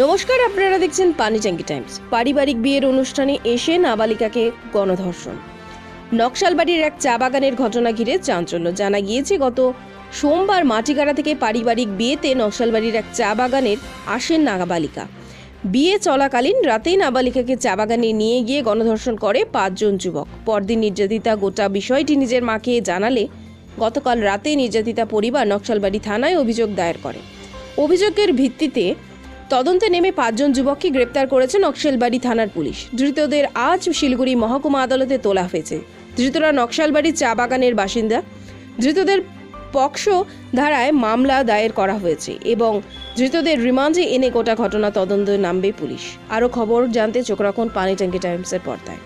নমস্কার, আপনারা দেখছেন পানিচাঙ্গি টাইমস। পারিবারিক বিয়ের অনুষ্ঠানে এসে নাবালিকাকে গণধর্ষণ। নকশালবাড়ির এক চা বাগানের ঘটনা ঘিরে চাঞ্চল্য। জানা গিয়েছে, গত সোমবার মাটিগাড়া থেকে পারিবারিক বিয়েতে নকশালবাড়ির এক চা বাগানের আসেন নাবালিকা। বিয়ে চলাকালীন রাতেই নাবালিকাকে চা বাগানে নিয়ে গিয়ে গণধর্ষণ করে পাঁচজন যুবক। পরদিন নির্যাতিতা গোটা বিষয়টি নিজের মাকে জানালে গতকাল রাতে নির্যাতিতা পরিবার নকশালবাড়ি থানায় অভিযোগ দায়ের করে। অভিযোগের ভিত্তিতে তদন্তে নেমে পাঁচজন যুবককে গ্রেপ্তার করেছে নকশালবাড়ি থানার পুলিশ। ধৃতদের আজ শিলিগুড়ি মহকুমা আদালতে তোলা হয়েছে। ধৃতরা নকশালবাড়ির চা বাগানের বাসিন্দা। ধৃতদের পক্সো ধারায় মামলা দায়ের করা হয়েছে এবং ধৃতদের রিমান্ডে এনে গোটা ঘটনা তদন্তে নামবে পুলিশ। আরও খবর জানতে চোখ রাখুন পানি ট্যাঙ্কি টাইমসের পর্দায়।